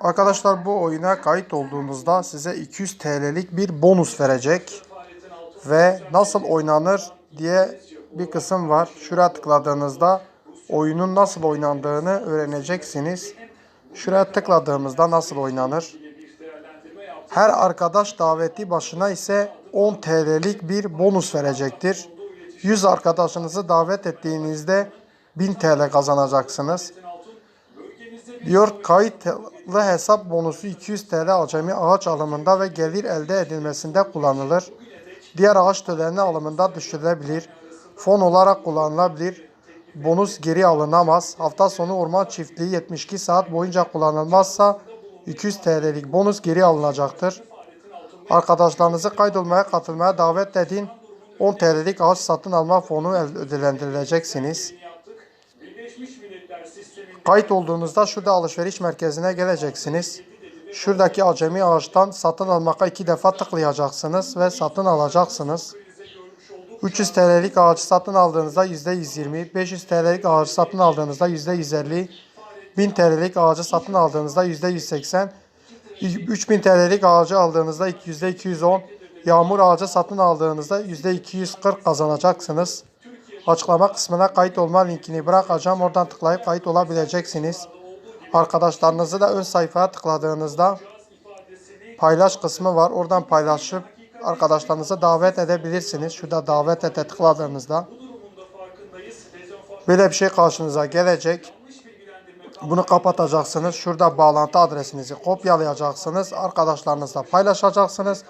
Arkadaşlar bu oyuna kayıt olduğunuzda size 200 TL'lik bir bonus verecek. Ve nasıl oynanır diye bir kısım var. Şuraya tıkladığınızda oyunun nasıl oynandığını öğreneceksiniz. Şuraya tıkladığımızda nasıl oynanır. Her arkadaş daveti başına ise 10 TL'lik bir bonus verecektir. 100 arkadaşınızı davet ettiğinizde 1000 TL kazanacaksınız. Diyor kayıtlı hesap bonusu 200 TL acemi ağaç alımında ve gelir elde edilmesinde kullanılır. Diğer ağaç türlerinin alımında düşürülebilir. Fon olarak kullanılabilir. Bonus geri alınamaz. Hafta sonu orman çiftliği 72 saat boyunca kullanılmazsa 200 TL'lik bonus geri alınacaktır. Arkadaşlarınızı kaydolmaya katılmaya davet edin. 10 TL'lik ağaç satın alma fonu ödüllendirileceksiniz. Kayıt olduğunuzda şurada alışveriş merkezine geleceksiniz. Şuradaki acemi ağaçtan satın almaka iki defa tıklayacaksınız ve satın alacaksınız. 300 TL'lik ağacı satın aldığınızda %120, 500 TL'lik ağacı satın aldığınızda %150, 1000 TL'lik ağacı satın aldığınızda %180, 3000 TL'lik ağacı aldığınızda %210, yağmur ağacı satın aldığınızda %240 kazanacaksınız. Açıklama kısmına kayıt olma linkini bırakacağım. Oradan tıklayıp kayıt olabileceksiniz. Arkadaşlarınızı da ön sayfaya tıkladığınızda paylaş kısmı var. Oradan paylaşıp arkadaşlarınızı davet edebilirsiniz. Şurada davet ete tıkladığınızda böyle bir şey karşınıza gelecek. Bunu kapatacaksınız. Şurada bağlantı adresinizi kopyalayacaksınız. Arkadaşlarınızla paylaşacaksınız.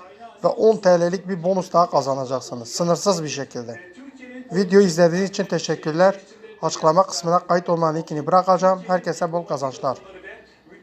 Ve 10 TL'lik bir bonus daha kazanacaksınız. Sınırsız bir şekilde. Video izlediğiniz için teşekkürler. Açıklama kısmına kayıt olma linkini bırakacağım. Herkese bol kazançlar.